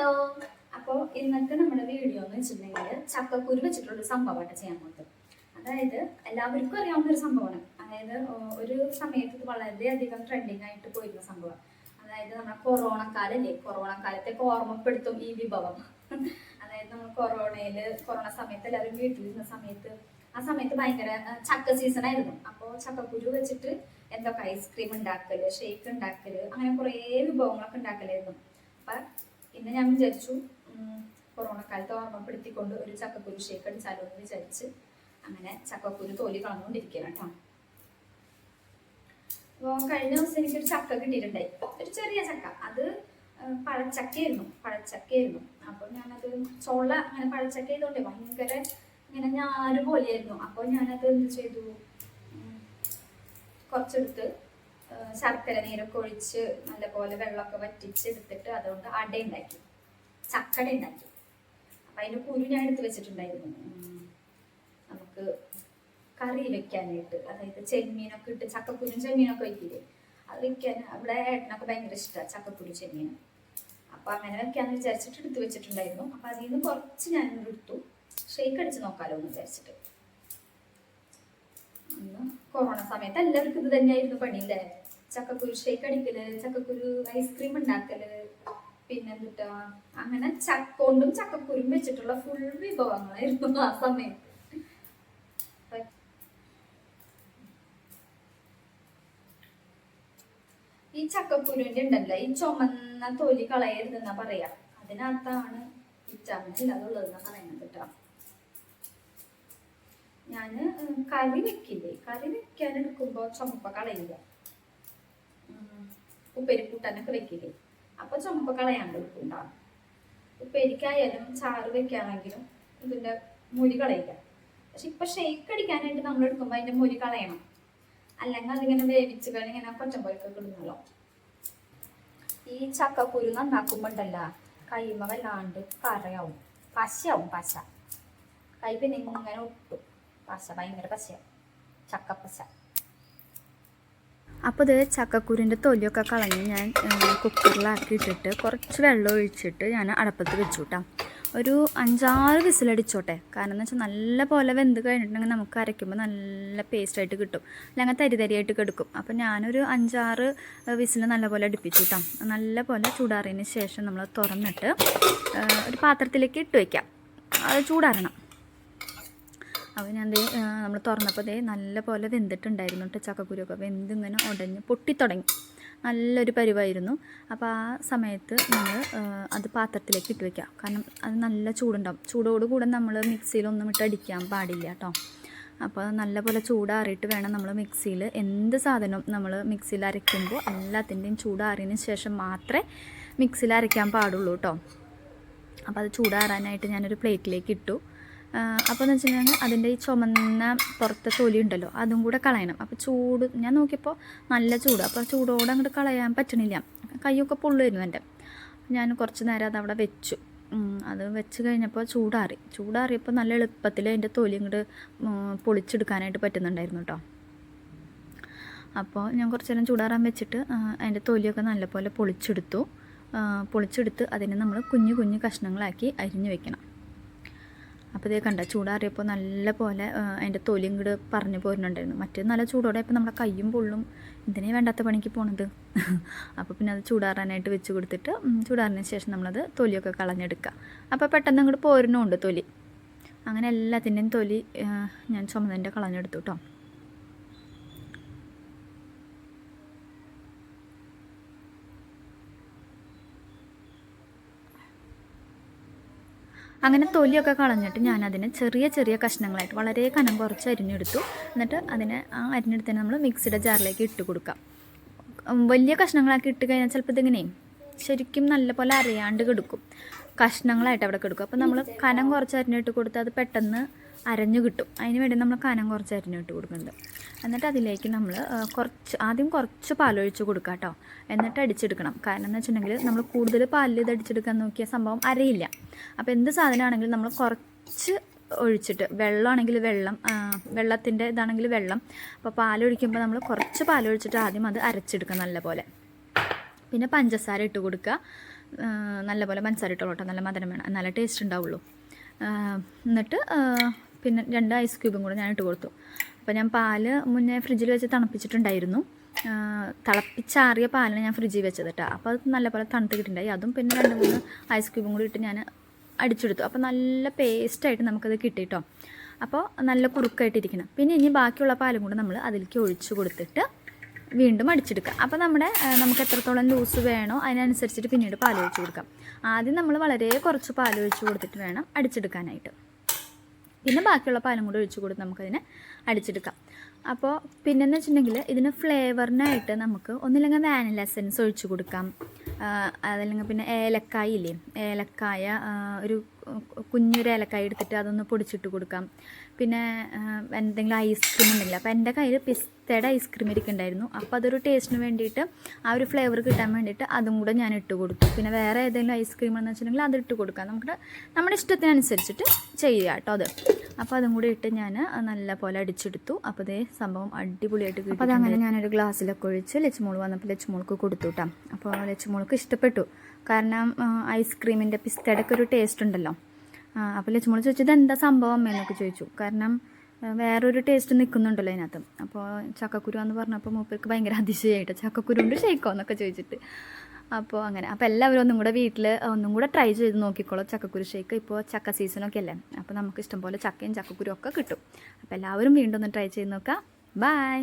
Hello. അപ്പോൾ ഇന്നത്തെ നമ്മുടെ വീഡിയോ എന്ന് വെച്ചിട്ടുണ്ടെങ്കിൽ ചക്കക്കുരു വെച്ചിട്ടുള്ള സംഭവമായിട്ട് ചെയ്യാൻ പോകുന്നത്. അതായത് എല്ലാവർക്കും അറിയാവുന്ന ഒരു സംഭവമാണ്. അതായത് ഒരു സമയത്ത് ഇത് വളരെയധികം ട്രെൻഡിങ് ആയിട്ട് പോയിരുന്ന സംഭവം അതായത് നമ്മുടെ കൊറോണ കാലല്ലേ കൊറോണ കാലത്തേക്ക് ഓർമ്മപ്പെടുത്തും ഈ വിഭവം. അതായത് നമ്മൾ കൊറോണയിൽ കൊറോണ സമയത്ത് എല്ലാവരും വീട്ടിലിരുന്ന സമയത്ത് ആ സമയത്ത് ഭയങ്കര ചക്ക സീസൺ ആയിരുന്നു. അപ്പോൾ ചക്കക്കുരു വെച്ചിട്ട് എന്തൊക്കെ ഐസ്ക്രീം ഉണ്ടാക്കൽ ഷേക്ക് ഉണ്ടാക്കൽ അങ്ങനെ കുറേ വിഭവങ്ങളൊക്കെ ഉണ്ടാക്കലായിരുന്നു. അപ്പൊ ഇന്ന് ഞാൻ വിചാരിച്ചു ഉം, കൊറോണ കാലത്ത് ഓർമ്മപ്പെടുത്തിക്കൊണ്ട് ഒരു ചക്കക്കുരു ഷേക്ക് അടിച്ചാലോ എന്ന് വിചാരിച്ച് അങ്ങനെ ചക്കക്കുരു തോലി കളഞ്ഞുകൊണ്ടിരിക്കുകയാണ് കേട്ടോ. അപ്പോൾ കഴിഞ്ഞ ദിവസം എനിക്കൊരു ചക്ക കിട്ടിയിട്ടുണ്ടായി. ഒരു ചെറിയ ചക്ക. അത് പഴച്ചക്കയായിരുന്നു പഴച്ചക്കയായിരുന്നു. അപ്പോൾ ഞാനത് ചോള അങ്ങനെ പഴച്ചക്ക ചെയ്തോണ്ടേ ഭയങ്കര ഇങ്ങനെ ഞാറ് പോലെയായിരുന്നു അപ്പോൾ ഞാനത് എന്ത് ചെയ്തു? കുറച്ചെടുത്ത് ശർക്കര നീരൊക്കെ ഒഴിച്ച് നല്ലപോലെ വെള്ളമൊക്കെ വറ്റിച്ച് എടുത്തിട്ട് അതുകൊണ്ട് അട ഉണ്ടാക്കി. ചക്കട ഉണ്ടാക്കി. അപ്പം അതിന്റെ കുരു ഞാൻ എടുത്ത് വെച്ചിട്ടുണ്ടായിരുന്നു. നമുക്ക് കറി വെക്കാനായിട്ട്. അതായത് ചെമ്മീനൊക്കെ ഇട്ട് ചക്കക്കുരും ചെമ്മീനൊക്കെ വയ്ക്കില്ലേ അത് വെക്കാൻ അവിടെ ഏട്ടനൊക്കെ ഭയങ്കര ഇഷ്ടമാണ് ചക്കക്കുരു ചെമ്മീൻ അപ്പൊ അങ്ങനെ വെക്കാന്ന് വിചാരിച്ചിട്ട് എടുത്ത് വെച്ചിട്ടുണ്ടായിരുന്നു. അപ്പൊ അതിൽ നിന്ന് കുറച്ച് ഞാൻ എടുത്തു. ഷെയ്ക്ക് അടിച്ച് നോക്കാലോ എന്ന് വിചാരിച്ചിട്ട്. കൊറോണ സമയത്ത് എല്ലാവർക്കും ഇത് തന്നെയായിരുന്നു പണിയില്ലേ ചക്കക്കുരു ഷേക്ക് അടിക്കൽ ചക്കക്കുരു ഐസ്ക്രീം ഉണ്ടാക്കൽ പിന്നെന്തുട്ടാ അങ്ങനെ ചക്കോണ്ടും ചക്കക്കുരും വെച്ചിട്ടുള്ള ഫുൾ വിഭവങ്ങളായിരുന്നു ആ സമയത്ത്. ഈ ചക്കക്കുരുവിന്റെ ഉണ്ടല്ലോ ഈ ചുമന്ന തൊലി കളയരുതെന്നാ പറയാ. അതിനകത്താണ് വിറ്റാമിൻ ഇല്ലാതുള്ളതെന്നാ പറയുന്നത് കേട്ടോ. ഞാൻ കറി വെക്കില്ലേ? കറി വെക്കാൻ എടുക്കുമ്പോ ചുമപ്പ കളയില്ല. ഉപ്പേരി കൂട്ടാനൊക്കെ വെക്കില്ലേ? അപ്പൊ ചുമപ്പ് കളയാണ്ട് എടുക്കുണ്ടാവും ഉപ്പേരിക്കായാലും ചാറ് വെക്കാണെങ്കിലും ഇതിന്റെ മുരി കളയില്ല പക്ഷെ ഇപ്പൊ ഷെയ്ക്ക് അടിക്കാനായിട്ട് നമ്മൾ എടുക്കുമ്പോ അതിന്റെ മുരി കളയണം. അല്ലെങ്കിൽ അതിങ്ങനെ വേവിച്ച് കഴിഞ്ഞ് ഇങ്ങനെ കൊച്ചമ്പൊരിക്കൊക്കെ ഇടുന്നല്ലോ ഈ ചക്കക്കുരു നന്നാക്കുമ്പോ ഉണ്ടല്ല കൈമ വല്ലാണ്ട് കറയാവും പശയാവും പശ. കൈ പിന്നെ ഇങ്ങനെ ഒട്ടും. പശ ഭയങ്കര പശയാവും ചക്കപ്പശ. അപ്പോൾ ഇത് ചക്കക്കുരുവിന്റെ തൊലിയൊക്കെ കളഞ്ഞ് ഞാൻ കുക്കറിലാക്കി ഇട്ടിട്ട് കുറച്ച് വെള്ളം ഒഴിച്ചിട്ട് ഞാൻ അടപ്പത്ത് വെച്ചു കേട്ടോ ഒരു അഞ്ചാറ് വിസിലടിച്ചോട്ടെ. കാരണം എന്ന് വെച്ചാൽ നല്ല പോലെ വെന്ത് കഴിഞ്ഞിട്ടുണ്ടെങ്കിൽ നമുക്ക് അരയ്ക്കുമ്പോൾ നല്ല പേസ്റ്റായിട്ട് കിട്ടും. അല്ലെങ്കിൽ തരി തരിയായിട്ട് കിടക്കും. അപ്പോൾ ഞാനൊരു അഞ്ചാറ് വിസിൽ നല്ലപോലെ അടുപ്പിച്ചു കേട്ടോ നല്ല പോലെ ചൂടാറിയതിന് ശേഷം നമ്മൾ തുറന്നിട്ട് ഒരു പാത്രത്തിലേക്ക് ഇട്ട് വയ്ക്കാം അത് ചൂടാറണം. ഞാൻ നമ്മൾ തുറന്നപ്പോൾ ദേ നല്ല പോലെ വെന്തിട്ടുണ്ടായിരുന്നു കേട്ടോ ചക്കക്കുരുവൊക്കെ. വെന്തിങ്ങനെ ഉടഞ്ഞ് പൊട്ടിത്തുടങ്ങി. നല്ലൊരു പരിവായിരുന്നു. അപ്പോൾ ആ സമയത്ത് നമ്മൾ അത് പാത്രത്തിലേക്ക് ഇട്ട് വെക്കാം. കാരണം അത് നല്ല ചൂടുണ്ടാവും. ചൂടോടുകൂടെ നമ്മൾ മിക്സിയിലൊന്നും ഇട്ട് അടിക്കാൻ പാടില്ല കേട്ടോ. അപ്പോൾ നല്ലപോലെ ചൂടാറിയിട്ട് വേണം നമ്മൾ മിക്സിയിൽ എന്ത് സാധനവും നമ്മൾ മിക്സിയിൽ അരയ്ക്കുമ്പോൾ എല്ലാത്തിന്റെയും ചൂടാറിയതിന് ശേഷം മാത്രമേ മിക്സിയിൽ അരയ്ക്കാൻ പാടുള്ളൂ കേട്ടോ. അപ്പോൾ അത് ചൂടാറാനായിട്ട് ഞാനൊരു പ്ലേറ്റിലേക്ക് ഇട്ടു. അപ്പോൾ എന്ന് വെച്ചിട്ടുണ്ടെങ്കിൽ അതിന്റെ ഈ ചുമന്ന പുറത്തെ തൊലി ഉണ്ടല്ലോ അതും കൂടെ കളയണം. അപ്പോൾ ചൂട് ഞാൻ നോക്കിയപ്പോൾ നല്ല ചൂട് അപ്പോൾ ചൂടോടെ അങ്ങോട്ട് കളയാൻ പറ്റണില്ല. കൈയൊക്കെ പൊള്ളുമായിരുന്നു എന്റെ ഞാൻ കുറച്ച് നേരം അത് അവിടെ വെച്ചു. അത് വെച്ച് കഴിഞ്ഞപ്പോൾ ചൂടാറി. ചൂടാറിയപ്പോൾ നല്ല എളുപ്പത്തിൽ അതിന്റെ തൊലി ഇങ്ങോട്ട് പൊളിച്ചെടുക്കാനായിട്ട് പറ്റുന്നുണ്ടായിരുന്നു കേട്ടോ അപ്പോൾ ഞാൻ കുറച്ച് നേരം ചൂടാറാൻ വെച്ചിട്ട് അതിന്റെ തൊലിയൊക്കെ നല്ലപോലെ പൊളിച്ചെടുത്തു. പൊളിച്ചെടുത്ത് അതിനെ നമ്മൾ കുഞ്ഞു കുഞ്ഞു കഷ്ണങ്ങളാക്കി അരിഞ്ഞു വെക്കണം. അപ്പോൾ ഇതേ കണ്ട ചൂടാറിയപ്പോൾ നല്ല പോലെ അതിന്റെ തൊലിയും കൂടെ പറഞ്ഞു പോരുന്നുണ്ടായിരുന്നു. മറ്റേ നല്ല ചൂടോടെ ഇപ്പോൾ നമ്മുടെ കയ്യും പൊള്ളും. എന്തിനേ വേണ്ടാത്ത പണിക്ക് പോണത്? അപ്പോൾ പിന്നെ അത് ചൂടാറാനായിട്ട് വെച്ച് കൊടുത്തിട്ട് ചൂടാറിന് ശേഷം നമ്മളത് തൊലിയൊക്കെ കളഞ്ഞെടുക്കുക അപ്പോൾ പെട്ടെന്ന് അങ്ങോട്ട് പോരുന്നുണ്ട് തൊലി. അങ്ങനെ എല്ലാത്തിന്റെയും തൊലി ഞാൻ ചുമതന്റെ കളഞ്ഞെടുത്തു കേട്ടോ അങ്ങനെ തൊലിയൊക്കെ കളഞ്ഞിട്ട് ഞാൻ അതിനെ ചെറിയ ചെറിയ കഷ്ണങ്ങളായിട്ട് വളരെ കനം കുറച്ച് അരിഞ്ഞെടുത്തു. എന്നിട്ട് അതിനെ ആ അരിഞ്ഞെടുത്തന്നെ നമ്മൾ മിക്സിയുടെ ജാറിലേക്ക് ഇട്ട് കൊടുക്കാം. വലിയ കഷ്ണങ്ങളാക്കി ഇട്ട് കഴിഞ്ഞാൽ ചിലപ്പോൾ ഇതിങ്ങനെ ശരിക്കും നല്ലപോലെ അറിയാണ്ട് കിടക്കും. കഷ്ണങ്ങളായിട്ട് അവിടെ കിടക്കും. അപ്പോൾ നമ്മൾ കനം കുറച്ച് അരിഞ്ഞിട്ട് കൊടുത്താൽ അത് പെട്ടെന്ന് അരഞ്ഞു കിട്ടും. അതിന് വേണ്ടി നമ്മൾ കനം കുറച്ച് അരിഞ്ഞിട്ട് കൊടുക്കുന്നുണ്ട്. എന്നിട്ട് അതിലേക്ക് നമ്മൾ കുറച്ച് ആദ്യം കുറച്ച് പാലൊഴിച്ച് കൊടുക്കുക കേട്ടോ. എന്നിട്ട് അടിച്ചെടുക്കണം. കാരണം എന്ന് വെച്ചിട്ടുണ്ടെങ്കിൽ നമ്മൾ കൂടുതൽ പാലിൽ ഇത് അടിച്ചെടുക്കാൻ നോക്കിയ സംഭവം അരയില്ല. അപ്പോൾ എന്ത് സാധനമാണെങ്കിലും നമ്മൾ കുറച്ച് ഒഴിച്ചിട്ട് വെള്ളമാണെങ്കിൽ വെള്ളം വെള്ളത്തിന്റെ ഇതാണെങ്കിൽ വെള്ളം. അപ്പോൾ പാലൊഴിക്കുമ്പോൾ നമ്മൾ കുറച്ച് പാലൊഴിച്ചിട്ട് ആദ്യം അത് അരച്ചെടുക്കുക നല്ലപോലെ. പിന്നെ പഞ്ചസാര ഇട്ട് കൊടുക്കുക. നല്ലപോലെ പഞ്ചസാര ഇട്ടോളൂ കേട്ടോ. നല്ല മധുരം വേണം നല്ല ടേസ്റ്റ് ഉണ്ടാവുള്ളൂ. എന്നിട്ട് പിന്നെ രണ്ട് ഐസ് ക്യൂബും കൂടെ ഞാൻ ഇട്ട് കൊടുത്തു. അപ്പോൾ ഞാൻ പാൽ മുന്നേ ഫ്രിഡ്ജിൽ വെച്ച് തണുപ്പിച്ചിട്ടുണ്ടായിരുന്നു. തിളപ്പിച്ചാറിയ പാലാണ് ഞാൻ ഫ്രിഡ്ജിൽ വെച്ചത് കേട്ടോ അപ്പോൾ അത് നല്ലപോലെ തണുത്ത് കിട്ടിയിട്ടുണ്ടായി അതും പിന്നെ രണ്ട് മൂന്ന് ഐസ് ക്യൂബും കൂടി ഇട്ട് ഞാൻ അടിച്ചെടുത്തു. അപ്പോൾ നല്ല പേസ്റ്റായിട്ട് നമുക്കത് കിട്ടി കേട്ടോ അപ്പോൾ നല്ല കുറുക്കായിട്ടിരിക്കണം പിന്നെ ഇനി ബാക്കിയുള്ള പാലും കൂടെ നമ്മൾ അതിലേക്ക് ഒഴിച്ച് കൊടുത്തിട്ട് വീണ്ടും അടിച്ചെടുക്കുക അപ്പോൾ നമ്മുടെ നമുക്ക് എത്രത്തോളം ലൂസ് വേണോ അതിനനുസരിച്ചിട്ട് പിന്നീട് പാൽ ഒഴിച്ച് കൊടുക്കാം. ആദ്യം നമ്മൾ വളരെ കുറച്ച് പാൽ ഒഴിച്ച് കൊടുത്തിട്ട് വേണം അടിച്ചെടുക്കാനായിട്ട്. പിന്നെ ബാക്കിയുള്ള പാലും കൂടി ഒഴിച്ച് കൊടുത്ത് നമുക്കതിനെ അടിച്ചെടുക്കാം. അപ്പോൾ പിന്നെന്ന് വെച്ചിട്ടുണ്ടെങ്കിൽ ഇതിന് ഫ്ലേവറിനായിട്ട് നമുക്ക് ഒന്നില്ലെങ്കിൽ വാനില എസൻസ് ഒഴിച്ച് കൊടുക്കാം. അതല്ലെങ്കിൽ പിന്നെ ഏലക്കായ ഇല്ലേ ഏലക്കായ ഒരു കുഞ്ഞൊരു ഏലക്കായ എടുത്തിട്ട് അതൊന്ന് പൊടിച്ചിട്ട് കൊടുക്കാം. പിന്നെ എന്തെങ്കിലും ഐസ്ക്രീം ഉണ്ടെങ്കിൽ. അപ്പോൾ എന്റെ കയ്യിൽ പിസ്തയുടെ ഐസ്ക്രീം ഇരിക്കുന്നുണ്ടായിരുന്നു. അപ്പോൾ അതൊരു ടേസ്റ്റിന് വേണ്ടിയിട്ട് ആ ഒരു ഫ്ലേവർ കിട്ടാൻ വേണ്ടിയിട്ട് അതും കൂടെ ഞാൻ ഇട്ട് കൊടുത്തു. പിന്നെ വേറെ ഏതെങ്കിലും ഐസ്ക്രീം എന്ന് വെച്ചിട്ടുണ്ടെങ്കിൽ അത് ഇട്ട് കൊടുക്കാം. നമുക്ക് നമ്മുടെ ഇഷ്ടത്തിനനുസരിച്ചിട്ട് ചെയ്യുക കേട്ടോ അത്. അപ്പോൾ അതും കൂടി ഇട്ട് ഞാൻ നല്ല പോലെ അടിച്ചെടുത്തു. അപ്പോൾ അതേ സംഭവം അടിപൊളിയായിട്ട് കിട്ടും അപ്പോൾ അതങ്ങനെ ഞാനൊരു ഗ്ലാസ്സിലൊക്കെ ഒഴിച്ച് ലച്ചുമോൾ വന്നപ്പോൾ ലച്ചുമോൾക്ക് കൊടുത്തു കേട്ടോ. അപ്പോൾ ലച്ചുമോൾക്ക് ഇഷ്ടപ്പെട്ടു. കാരണം ഐസ്ക്രീമിന്റെ പിസ്തയുടെ ഒരു ടേസ്റ്റ് ഉണ്ടല്ലോ. അപ്പോൾ ലച്ചുമോൾ ചോദിച്ചു ഇത് എന്താ സംഭവം അമ്മയെന്നൊക്കെ ചോദിച്ചു. കാരണം വേറൊരു ടേസ്റ്റ് നിൽക്കുന്നുണ്ടല്ലോ അതിനകത്ത്. അപ്പോൾ ചക്കക്കുരു എന്ന് പറഞ്ഞപ്പോൾ മൂപ്പർക്ക് ഭയങ്കര അതിശയമായിട്ട് ചക്കക്കുരു കൊണ്ട് ഷെയ്ക്കോ എന്നൊക്കെ ചോദിച്ചിട്ട്. അപ്പോൾ അങ്ങനെ അപ്പോൾ എല്ലാവരും ഒന്നും കൂടെ വീട്ടിൽ ഒന്നും കൂടെ ട്രൈ ചെയ്ത് നോക്കിക്കോളൂ ചക്കക്കുരു ഷേക്ക്. ഇപ്പോൾ ചക്ക സീസണൊക്കെ അല്ലേ? അപ്പോൾ നമുക്ക് ഇഷ്ടം പോലെ ചക്കയും ചക്കക്കുരു ഒക്കെ കിട്ടും. അപ്പോൾ എല്ലാവരും വീണ്ടും ഒന്ന് ട്രൈ ചെയ്ത് നോക്കാം. ബൈ